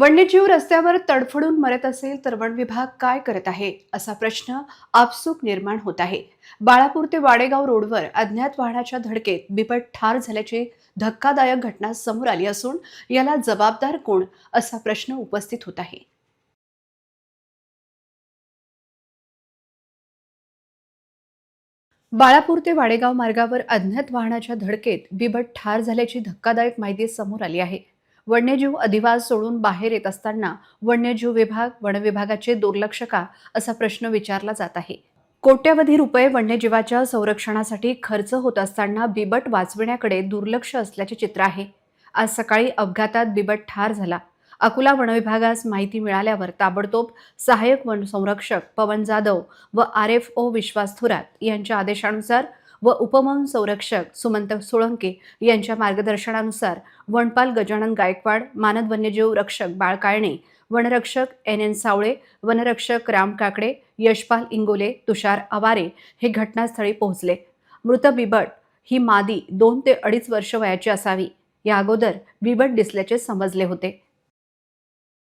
वन्यजीव रस्त्यावर तडफडून मरत असेल तर वन विभाग काय करत आहे असा प्रश्न आपसूक निर्माण होत आहे. बाळापूर ते वाडेगाव रोडवर अज्ञात वाहनाच्या धडकेत बिबट ठार झाल्याची धक्कादायक घटना समोर आली असून याला जबाबदार कोण असा प्रश्न उपस्थित होत आहे. बाळापूर ते वाडेगाव मार्गावर अज्ञात वाहनाच्या धडकेत बिबट ठार झाल्याची धक्कादायक माहिती समोर आली आहे. वन्यजीव अधिवास सोडून बाहेर येत असताना वन्यजीव विभाग वनविभागाचे दुर्लक्ष का? असा प्रश्न विचारला जात आहे. कोट्यवधी रुपये वन्यजीवाच्या संरक्षणासाठी खर्च होत असताना बिबट वाचविण्याकडे दुर्लक्ष असल्याचे चित्र आहे. आज सकाळी अपघातात बिबट ठार झाला. अकोला वनविभागास माहिती मिळाल्यावर ताबडतोब सहाय्यक वन संरक्षक पवन जाधव व R F O Vishwas Thorat यांच्या आदेशानुसार व उपवन संरक्षक सुमंत सोळंके यांच्या मार्गदर्शनानुसार वनपाल गजानन गायकवाड मानद वन्यजीव रक्षक बाळ काळणे वनरक्षक एन एन सावळे वनरक्षक राम काकडे यशपाल इंगोले तुषार आवारे हे घटनास्थळी पोहोचले. मृत बिबट ही मादी दोन ते अडीच वर्ष वयाची असावी. या अगोदर बिबट दिसल्याचे समजले होते.